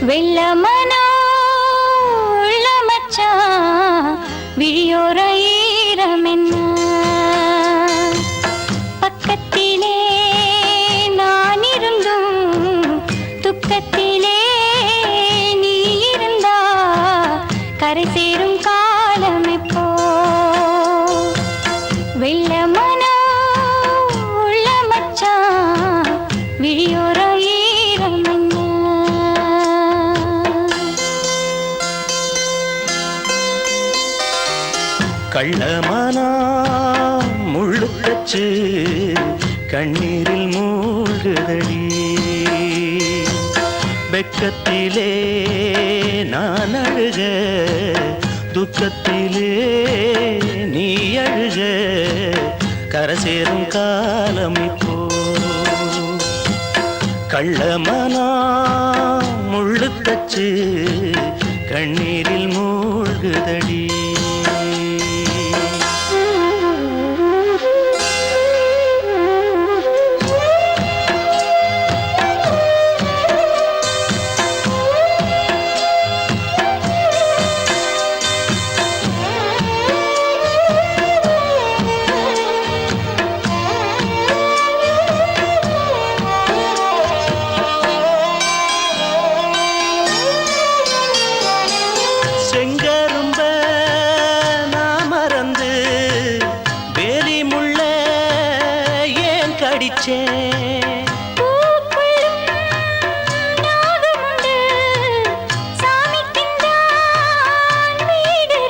வெள்ளமனோ உள்ள விழியோர ஈரமென்ன? பக்கத்திலே நான் இருந்தும் துக்கத்திலே நீ இருந்தா கரை கள்ளமானா முள்ளுக்கச்சு கண்ணீரில் மூழ்குதடி. வெக்கத்திலே நான் அழுக துக்கத்திலே நீ அழுக கரசேரும் காலம் இப்போ. கள்ளமனா முள்ளுத்தச்சு கண்ணீரில் மூழ்குதடி.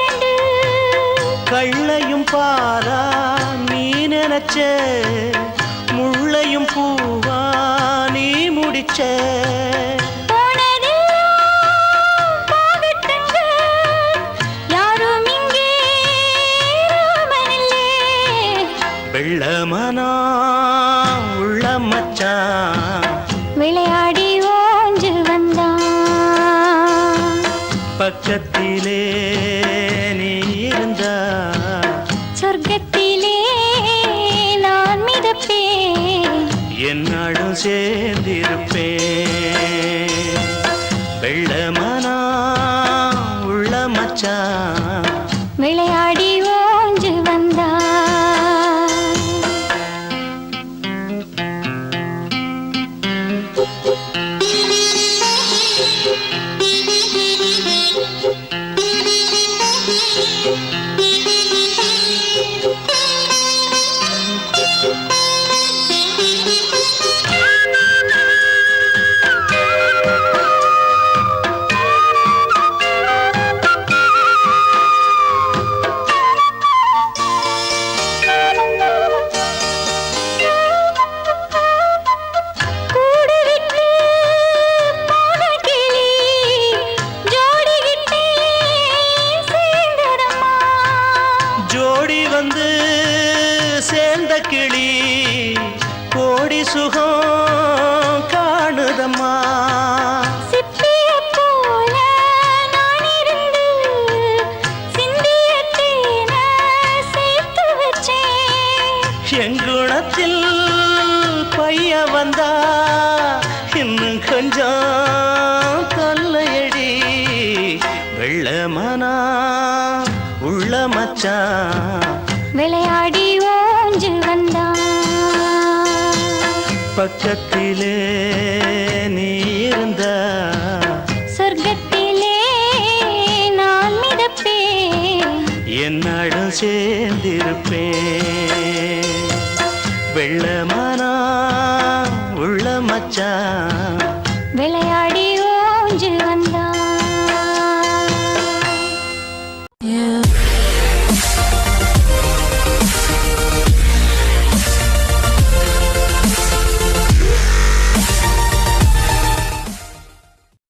ரெண்டு. கள்ளையும் பாரா நீ நினைச்ச முள்ளையும் பூவா நீ முடிச்ச. வெள்ளமனா மச்சான் விளையாடி ஓஞ்சு வந்தான். பக்கத்திலே நீ இருந்தா. சொர்க்கத்திலே நான் மிதப்பேன். என்னாடும் சேர்ந்திருப்பேன். வெள்ளமனா உள்ள மச்சான். கிளி கோடி சுகம் காணுதம்மா. எங்குணத்தில் பைய வந்தா இன்னும் கொஞ்சம் தொல்லையடி. வெள்ளமனா உள்ள மச்சான் விளையாடி ஓஞ்சு வந்தான். பக்கத்திலே நீ இருந்தா சொர்க்கத்திலே நான் மிதப்பேன். என்னடும் சேர்ந்திருப்பேன். வெள்ளமனா உள்ள மச்சான்